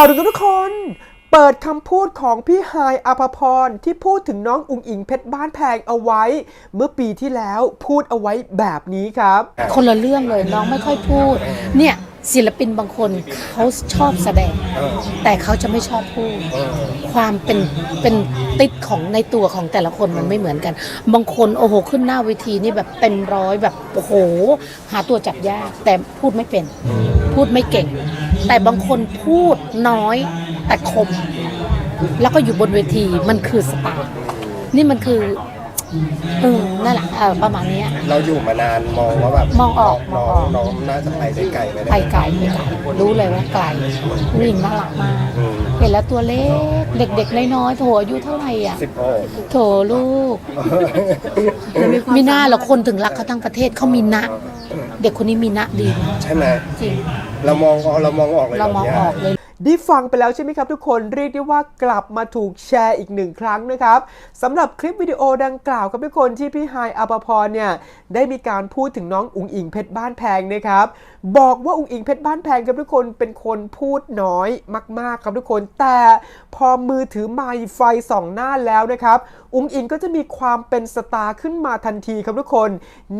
าวทุกทุกคน เปิดคำพูดของพี่ไฮอภพรที่พูดถึงน้องอุ๋งอิงเพชรบ้านแพงเอาไว้ เมื่อปีที่แล้วพูดเอาไว้แบบนี้ครับ คนละเรื่องเลยน้องไม่ค่อยพูด เนี่ยศิลปินบางคนเขาชอบแสดง แต่เขาจะไม่ชอบพูด ความเป็นเป็นติดของในตัวของแต่ละคนมันไม่เหมือนกัน บางคนโอ้โหขึ้นหน้าเวทีนี่แบบเต็มร้อยแบบโอ้โห หาตัวจับยากแต่พูดไม่เป็น พูดไม่เก่ง แต่บางคนพูดน้อยแต่คม แล้วก็อยู่บนเวทีมันคือสไตล์นี่มันคือเออนั่นแหละเออประมาณเนี้ยเราอยู่มานานมองว่าแบบมองออกน้องมองออกน้องน่าจะไปได้ไกลไปไปได้ไกลไปไกลรู้เลยว่าไกลผู้หญิงน่ารักมากอืมเห็นแล้วตัวเล็กเด็กๆน้อยๆโถอายุเท่าไหร่อะสิบหกโถลูกมีหน้าเหรอคนถึงรักเขาทั้งประเทศเขามีนะ เด็กคนนี้มีนะดีมากใช่ไหมจริง เรามองเรามองออกเลยเรามองออกเลย ได้ฟังไปแล้วใช่ไหมครับทุกคนเรียกได้ว่ากลับมาถูกแชร์อีกหนึ่งครั้งนะครับสำหรับคลิปวิดีโอดังกล่าวครับทุกคนที่พี่ไฮอภพรเนี่ยได้มีการพูดถึงน้องอุ๋งอิงเพชรบ้านแพงนะครับบอกว่าอุ๋งอิงเพชรบ้านแพงครับทุกคนเป็นคนพูดน้อยมาก ๆ ครับทุกคน แต่พอมือถือไมค์ไฟส่องหน้าแล้วนะครับอุ๋งอิงก็จะมีความเป็นสตาร์ขึ้นมาทันทีครับทุกคน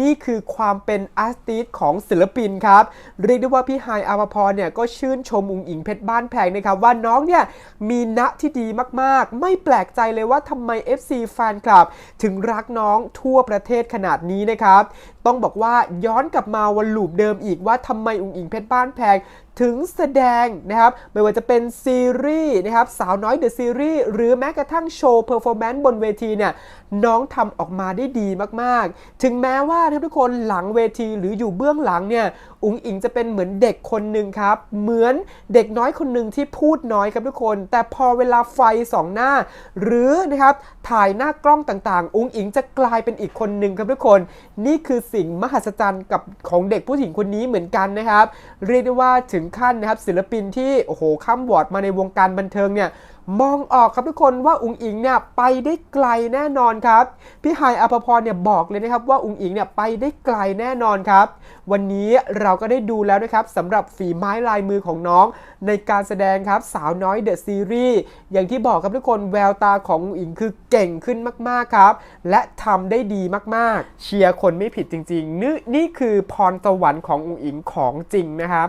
นี่คือความเป็นอาร์ติสของศิลปินครับเรียกได้ว่าพี่ไฮอาภพรเนี่ยก็ชื่นชมอุ๋งอิงเพชรบ้านแพงนะครับว่าน้องเนี่ยมีณที่ดีมากๆ ไม่แปลกใจเลยว่าทำไม FC แฟนคลับ ถึงรักน้องทั่วประเทศขนาดนี้นะครับ ต้องบอกว่าย้อนกลับมาวันลูปเดิมอีกว่าทำไมอุ๋งอิงเพชรบ้านแพงถึงแสดงนะครับไม่ว่าจะเป็นซีรีส์นะครับสาวน้อยเดอะซีรีส์หรือแม้กระทั่งโชว์เพอร์ฟอร์แมนซ์บนเวทีเนี่ยน้องทำออกมาได้ดีมากๆ ถึงแม้ว่าทุกคนหลังเวทีหรืออยู่เบื้องหลังเนี่ยอุ๋งอิงจะเป็นเหมือนเด็กคนหนึ่งครับ เหมือนเด็กน้อยคนหนึ่งที่พูดน้อยครับทุกคน แต่พอเวลาไฟสองหน้า หรือนะครับถ่ายหน้ากล้องต่างๆ อุ๋งอิงจะกลายเป็นอีกคนหนึ่งครับทุกคน นี่คือสิ่งมหัศจรรย์กับของเด็กผู้หญิงคนนี้เหมือนกันนะครับ เรียกได้ว่าถึงขั้นนะครับศิลปินที่โอ้โหข้ามวอร์ดมาในวงการบันเทิงเนี่ยมองออกครับทุกคนว่าอุ๋งอิงเนี่ยไปได้ไกลแน่นอนครับ พี่ไฮอภพรเนี่ยบอกเลยนะครับว่าอุ๋งอิงเนี่ยไปได้ไกลแน่นอนครับ วันนี้เราก็ได้ดูแล้วนะครับสำหรับฝีไม้ลายมือของน้อง ในการแสดงครับสาวน้อยเดอะซีรีส์อย่างที่บอกครับทุกคนแววตาของอุ๋งอิงคือเก่งขึ้นมากๆครับ และทำได้ดีมากๆ เชียร์คนไม่ผิดจริงๆนี่นี่คือพรสวรรค์ของอุ๋งอิงของจริงนะครับ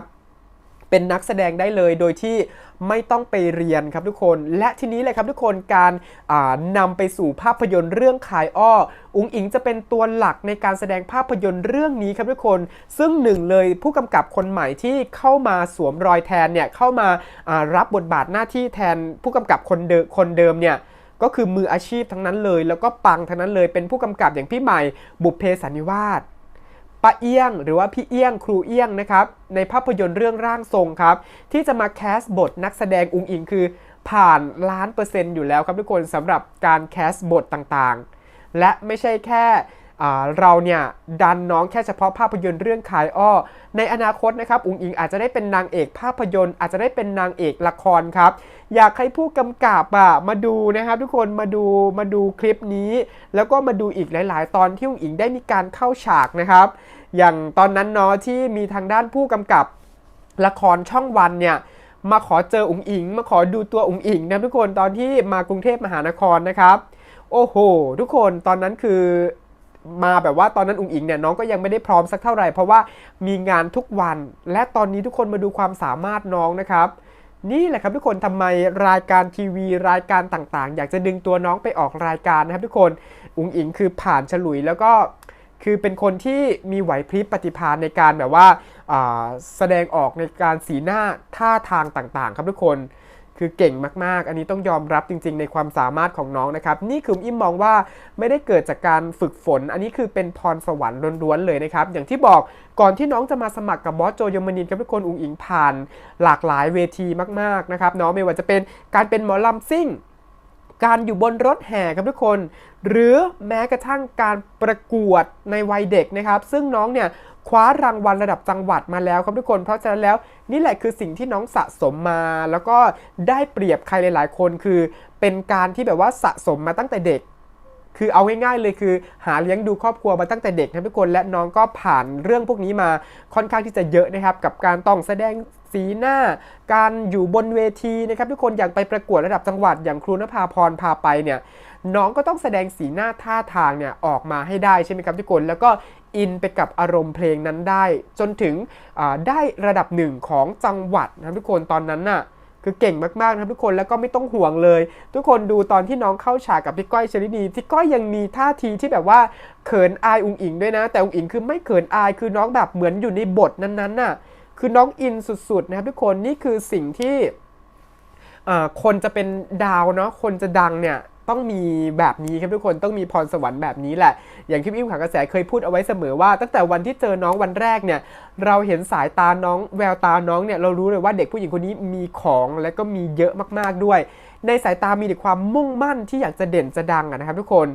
เป็นนักแสดงได้เลยโดยที่ไม่ต้องไปเรียนครับทุกคน และทีนี้เลยครับทุกคนการอ่านำไปสู่ภาพยนตร์เรื่องขายอ้อ อุ๋งอิงจะเป็นตัวหลักในการแสดงภาพยนตร์เรื่องนี้ครับทุกคน ซึ่งหนึ่งเลยผู้กำกับคนใหม่ที่เข้ามาสวมรอยแทนเนี่ยเข้ามาารับบทบาทหน้าที่แทนผู้กำกับคนเดิมคนเดิมเนี่ยก็คือมืออาชีพทั้งนั้นเลย แล้วก็ปังทั้งนั้นเลยเป็นผู้กำกับอย่างพี่ใหม่บุพเพสันนิวาส ป้าเอี้ยง หรือว่าพี่เอี้ยงครูเอี้ยงนะครับในภาพยนตร์เรื่องร่างทรงครับ ที่จะมาแคสบทนักแสดงอุงอิงคือ ผ่านล้านเปอร์เซ็นต์อยู่แล้วครับทุกคนสำหรับการแคสบทต่างๆ และไม่ใช่แค่ เราเนี่ยดันน้องแค่เฉพาะภาพยนตร์เรื่องขายอ้อ ในอนาคตนะครับอุงอิงอาจจะได้เป็นนางเอกภาพยนตร์ อาจจะได้เป็นนางเอกละครครับ อยากให้ผู้กำกับอะมาดูนะครับ ทุกคนมาดูมาดูคลิปนี้ แล้วก็มาดูอีกหลาย ๆ ตอนที่อุงอิงได้มีการเข้าฉากนะครับ อย่างตอนนั้นเนาะที่มีทางด้านผู้กำกับละครช่องวันเนี่ยมาขอเจออุ๋งอิง มาขอดูตัวอุ๋งอิงนะทุกคนตอนที่มากรุงเทพมหานครนะครับ โอ้โห ทุกคนตอนนั้นคือ มาแบบว่าตอนนั้นอุ๋งอิงเนี่ยน้องก็ยังไม่ได้พร้อมสักเท่าไหร่เพราะว่ามีงานทุกวัน และตอนนี้ทุกคนมาดูความสามารถน้องนะครับ นี่แหละครับทุกคนทำไมรายการทีวีรายการต่างๆ อยากจะดึงตัวน้องไปออกรายการนะครับทุกคนอุ๋งอิงคือผ่านฉลุยแล้วก็คือเป็นคนที่มีไหวพริบปฏิภาณในการแบบว่าอ่าแสดงออกในการสีหน้าท่าทางต่างๆ ครับทุกคน คือเก่งมากๆ อันนี้ต้องยอมรับจริง ๆ ในความสามารถของน้องนะครับ นี่คืออิมมองว่าไม่ได้เกิดจากการฝึกฝน อันนี้คือเป็นพรสวรรค์ล้วนๆเลยนะครับ อย่างที่บอกก่อนที่น้องจะมาสมัครกับบอสโจยมนินครับทุกคนอุ๋งอิงผ่าน หลากหลายเวทีมากๆนะครับน้องไม่ว่าจะเป็นการเป็นหมอลำซิ่งการอยู่บนรถแห่ครับทุกคน หรือแม้กระทั่งการประกวดในวัยเด็กนะครับ ซึ่งน้องเนี่ย คว้ารางวัลระดับจังหวัดมาแล้วครับทุกคน เพราะฉะนั้นแล้วนี่แหละคือสิ่งที่น้องสะสมมา แล้วก็ได้เปรียบใครหลาย ๆ คนคือ เป็นการที่แบบว่าสะสมมาตั้งแต่เด็ก คือเอาง่ายๆเลยคือหาเลี้ยงดูครอบครัวมาตั้งแต่เด็กนะทุกคนและน้องก็ผ่านเรื่องพวกนี้มาค่อนข้างที่จะเยอะนะครับ กับการต้องแสดงสีหน้า การอยู่บนเวทีนะครับทุกคนอย่างไปประกวดระดับจังหวัดอย่างครูนภาพรพาไปเนี่ย น้องก็ต้องแสดงสีหน้าท่าทางเนี่ยออกมาให้ได้ใช่ไหมครับทุกคนแล้วก็อินไปกับอารมณ์เพลงนั้นได้ จนถึงได้ระดับหนึ่งของจังหวัดนะครับทุกคนตอนนั้นน่ะคือเก่งมากๆนะครับทุกคนแล้วก็ไม่ต้องห่วงเลย ทุกคนดูตอนที่น้องเข้าฉากกับพี่ก้อยเชลินีพี่ก้อยยังมีท่าทีที่แบบว่าเขินอายอุงอิงด้วยนะ แต่อุงอิงคือไม่เขินอายคือน้องแบบเหมือนอยู่ในบทนั้นๆน่ะคือน้องอินสุดๆนะครับทุกคนนี่คือสิ่งที่คนจะเป็นดาวเนาะคนจะดังเนี่ย ต้องมีแบบนี้ครับทุกคนต้องมีพรสวรรค์แบบนี้แหละ อย่างที่พี่อิมขากระแสเคยพูดเอาไว้เสมอว่า ตั้งแต่วันที่เจอน้องวันแรกเนี่ย เราเห็นสายตาน้องแววตาน้องเนี่ยเรารู้เลยว่าเด็กผู้หญิงคนนี้มีของและก็มีเยอะมากๆด้วย ในสายตามีแต่ความมุ่งมั่นที่อยากจะเด่นจะดังอะนะครับทุกคน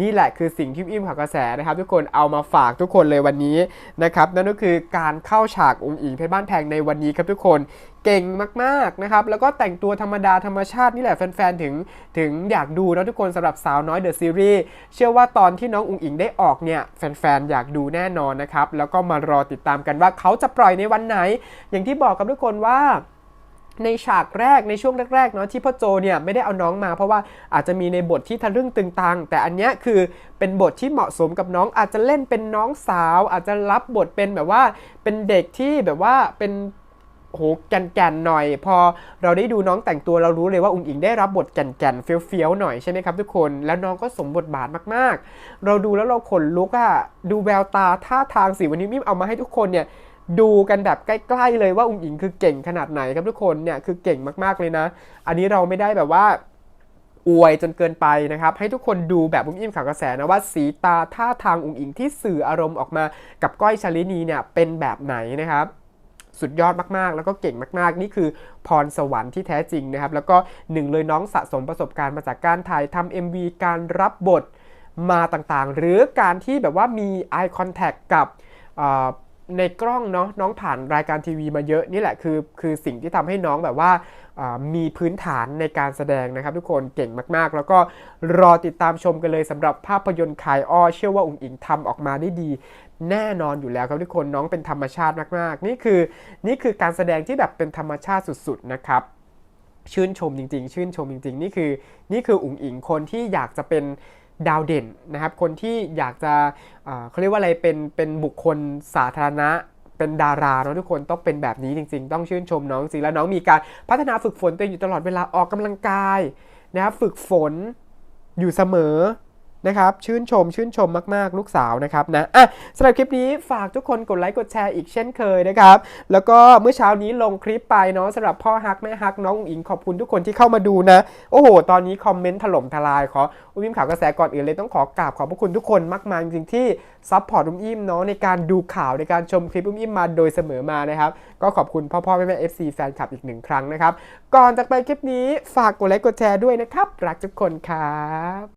นี่แหละคือสิ่งที่พี่มข่าวกระแสนะครับ ทุกคนเอามาฝากทุกคนเลยวันนี้นะครับนั่นก็คือการเข้าฉากองค์อิงเพชรบ้านแพงในวันนี้ครับทุกคนเก่งมากๆนะครับแล้วก็แต่งตัวธรรมดาธรรมชาตินี่แหละแฟนๆถึงถึงอยากดูนะทุกคนสำหรับสาวน้อยเดอะซีรีส์เชื่อว่าตอนที่น้องอุงอิงได้ออกเนี่ยแฟนๆอยากดูแน่นอนนะครับแล้วก็มารอติดตามกันว่าเขาจะปล่อยในวันไหน อย่างที่บอกกับทุกคนว่า ในฉากแรกในช่วงแรกๆเนาะที่พ่อโจเนี่ยไม่ได้เอาน้องมา เพราะว่าอาจจะมีในบทที่ทะลึ่งตึงตังแต่อันเนี้ยคือเป็นบทที่เหมาะสมกับน้องอาจจะเล่นเป็นน้องสาว อาจจะรับบทเป็นแบบว่าเป็นเด็กที่แบบว่าเป็นโหแก่นๆหน่อย พอเราได้ดูน้องแต่งตัวเรารู้เลยว่าอุ๋งอิงได้รับบทแก่นๆเฟี้ยวๆหน่อยใช่ไหมครับทุกคนแล้วน้องก็สมบทบาทมากๆ เราดูแล้วเราขนลุกอะดูแววตาท่าทางสิวันนี้มิมเอามาให้ทุกคนเนี่ย ดูกันแบบใกล้ๆเลยว่าอุ๋งอิงคือเก่งขนาดไหนครับทุกคนเนี่ยคือเก่งมากๆเลยนะ อันนี้เราไม่ได้แบบว่าอวยจนเกินไปนะครับ ให้ทุกคนดูแบบอุ้มอิ่มข่าวกระแสนะว่าสีตาท่าทางอุ๋งอิงที่สื่ออารมณ์ออกมากับก้อยชลินีเนี่ยเป็นแบบไหนนะครับ สุดยอดมากๆ แล้วก็เก่งมากๆ นี่คือพรสวรรค์ที่แท้จริงนะครับ แล้วก็หนึ่งเลยน้องสะสมประสบการณ์มาจากการถ่ายทำ MV การรับบทมาต่างๆ หรือการที่แบบว่ามี eye contact กับ ในกล้องเนาะน้องผ่านรายการทีวีมาเยอะนี่แหละคือคือสิ่งที่ทำให้น้องแบบว่ามีพื้นฐานในการแสดงนะครับ ทุกคนเก่งมากๆ แล้วก็รอติดตามชมกันเลยสำหรับภาพยนตร์ขายอ้อเชื่อว่าอุ๋งอิงทำออกมาได้ดีแน่นอนอยู่แล้วครับทุกคนน้องเป็นธรรมชาติมากๆ นี่คือนี่คือการแสดงที่แบบเป็นธรรมชาติสุดๆนะครับชื่นชมจริง ๆ ชื่นชมจริง ๆ นี่คือนี่คืออุ๋งอิงคนที่อยากจะเป็น ดาวเด่นนะครับ คนที่อยากจะเเขาเรียกว่าอะไรเป็นเป็นบุคคลสาธารณะเป็นดาราเนาะทุกคนต้องเป็นแบบนี้จริง ๆ ต้องชื่นชมน้องจริงแล้วน้องมีการพัฒนาฝึกฝนตัวเองอยู่ตลอดเวลาออกกำลังกายนะครับฝึกฝนอยู่เสมอ นะครับ ชื่นชม ชื่นชมมาก ๆ ลูกสาวนะครับนะอะสำหรับคลิปนี้ฝากทุกคนกดไลค์กดแชร์อีกเช่นเคยนะครับ แล้วก็เมื่อเช้านี้ลงคลิปไปเนาะสำหรับพ่อฮักแม่ฮักน้องอิงขอบคุณทุกคนที่เข้ามาดูนะ โอ้โห ตอนนี้คอมเมนต์ถล่มทลายขออุ้มอิ่มข่าวกระแสก่อนอื่นเลยต้องขอกราบขอบพระคุณทุกคนมากมายจริงๆที่ซัพพอร์ตอุ้มอิ่มเนาะในการดูข่าวในการชมคลิปอุ้มอิ่มมาโดยเสมอมานะครับก็ขอบคุณพ่อพ่อแม่แม่ FC แฟนคลับอีกหนึ่งครั้งนะครับก่อนจากไปคลิปนี้ฝากกดไลค์กดแชร์ด้วยนะครับรักทุกคนครับ